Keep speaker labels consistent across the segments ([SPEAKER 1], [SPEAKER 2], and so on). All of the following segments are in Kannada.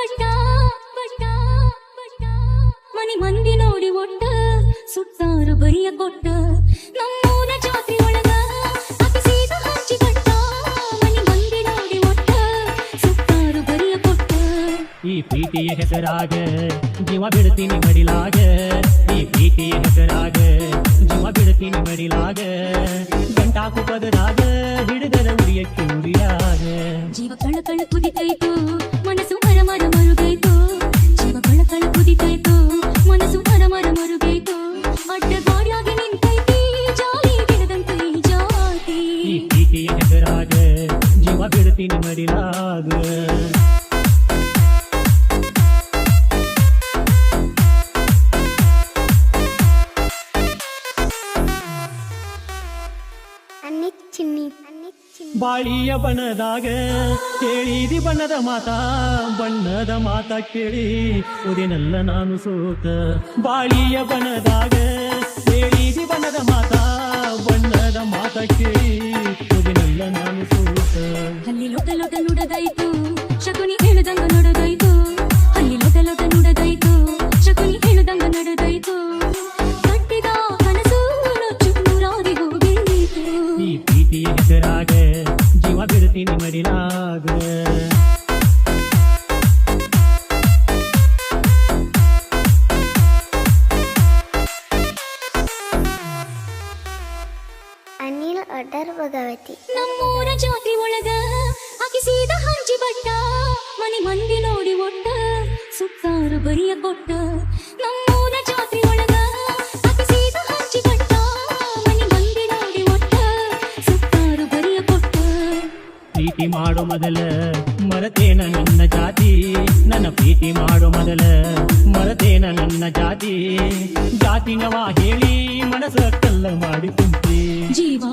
[SPEAKER 1] ಬಟ್ಟ ಬಟ್ಟ ಬಟ್ಟ ಮನಿ ಮಂದಿ ನೋಡಿ ಒಟ್ಟ ಸುತ್ತಾರು ಬರಿಯ ಕೊಟ್ಟ ನಮ್ಮೂರ ಜಾತ್ರೆ ಒಳಗ ಅತಿ ಸೀದ ಹಂಚಿ ಬಟ್ಟ ಮನಿ ಮಂದಿ ನೋಡಿ ಒಟ್ಟ ಸುತ್ತಾರು ಬರಿಯ ಕೊಟ್ಟ
[SPEAKER 2] ಈ ಪ್ರೀತಿಯ ಹೆಸರಾಗ ಜೀವ ಬಿಡ್ತೀನಿ ಮಡಿಲಾಗ ಈ ಪ್ರೀತಿಯ ಹೆಸರಾಗ ಜೀವ ಬಿಡ್ತೀನಿ ಮಡಿಲಾಗ ಗಂಟಾಕು ಪದರಾಗ
[SPEAKER 3] ಅನ್ನಿಚ್ಚಿನ್ನಿ
[SPEAKER 2] ಬಾಳಿಯ ಬಣ್ಣದಾಗ ಕೇಳಿದಿ ಬಣ್ಣದ ಮಾತಾ ಬಣ್ಣದ ಮಾತ ಕೇಳಿ ಉದಿನಲ್ಲ ನಾನು ಸೋತ. ಬಾಳಿಯ ಬಣ್ಣದಾಗ ಕೇಳಿದಿ ಬಣ್ಣದ ಮಾತಾ ಬಣ್ಣದ ಮಾತ ಕೇಳಿ
[SPEAKER 3] ಭಗವತಿ.
[SPEAKER 1] ನಮ್ಮೂರ ಜಾತಿ ಒಳಗ ಆಕೆ ಸೀದಾ ಹಂಚಿ ಬಟ್ಟ ಮನಿ ಮಂದಿ ನೋಡಿ ಒಟ್ಟ ಸುತ್ತಾರು ಬರಿಯ ಕೊಟ್ಟ. ನಮ್ಮೂರ ಜಾತಿ ಒಳಗ ಆಕಿ ಸೀದಾ ಹಂಚಿ ಬಟ್ಟ ಮನಿ ಮಂದಿ ನೋಡಿ ಒಟ್ಟ ಸುತ್ತಾರು ಬರಿಯ ಕೊಟ್ಟ.
[SPEAKER 2] ಪ್ರೀತಿ ಮಾಡೋ ಮೊದಲ ಮರತೇನ ನನ್ನ ಜಾತಿ. ನನ್ನ ಪ್ರೀತಿ ಮಾಡೋ ಮೊದಲ ಮರತೇನ ನನ್ನ ಜಾತಿ. ಜಾತಿನವ ಹೇಳಿ ಮನಸ್ಸ ಕಲ್ಲ ಮಾಡಿ ಕುಂತಿ.
[SPEAKER 1] ಜೀವ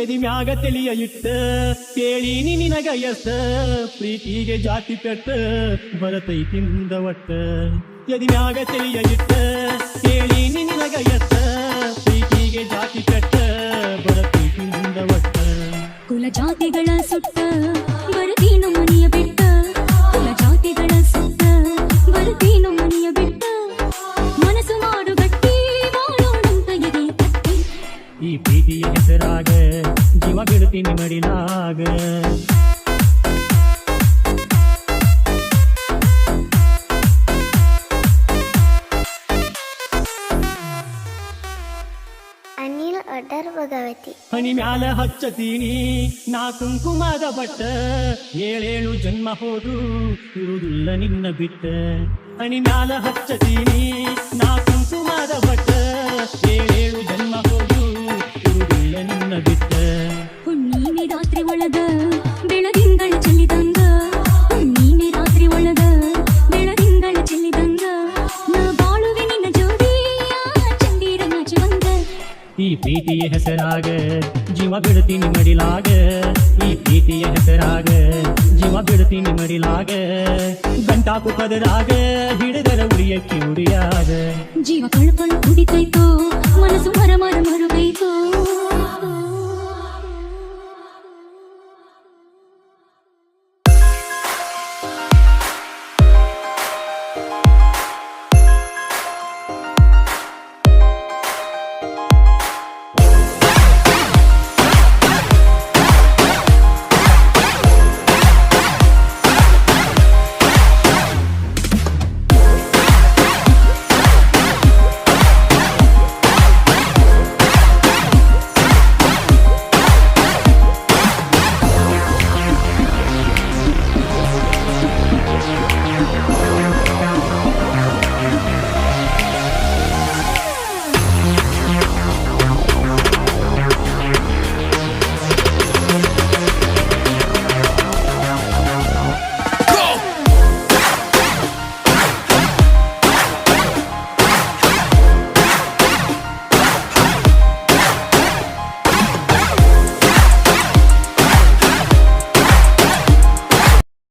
[SPEAKER 2] ಎದಿ ಮ್ಯಾಗ ತಿಳಿಯ ಇಟ್ಟ ಕೇಳೀನಿ ನಿನಗ ಎಷ್ಟ ಪ್ರೀತಿಗೆ ಜಾತಿ ಪೆಟ್ಟ, ಬರತೈತಿ ಮುಂದ ಒಟ್ಟ. ಎದಿ ಮ್ಯಾಗ ತಿಳಿಯ ಇಟ್ಟ ಕೇಳೀನಿ ನಿನಗ ಎಷ್ಟ ಬಿಡ್ತೀನಿ ಮಡಿಲಾಗ
[SPEAKER 3] ಅನಿಲ್ ಅಡರ್ ಭಗವತಿ.
[SPEAKER 2] ಹನಿ ಮ್ಯಾಲ ಹಚ್ಚತೀನಿ ನಾ ಕುಂಕುಮದ ಬಟ್ಟ ಏಳೇಳು ಜನ್ಮ ಹೋದು ಇರುವುದಿಲ್ಲ ನಿನ್ನ ಬಿಟ್ಟ. ಹನಿ ಮ್ಯಾಲ ಹಚ್ಚತೀನಿ ನಾ ಪ್ರೀತಿಯ ಹೆಸರಾಗ ಜೀವ ಬಿಡ್ತೀನಿ ಮಡಿಲಾಗ ಈ ಪ್ರೀತಿಯ ಹೆಸರಾಗ ಜೀವ ಬಿಡ್ತೀನಿ ಮಡಿಲಾಗ ಗಂಟಾಕು ಪದರಾಗ ಹಿಡಿದರ ಉರಿಯಕ್ಕೆ ಉರಿಯಾಗ
[SPEAKER 1] ಜೀವ ಕಳ್ಕಳು ಕುಡಿತೈತು ಮನಸ್ಸು ಮರ ಮರ ಮರುಗೈತು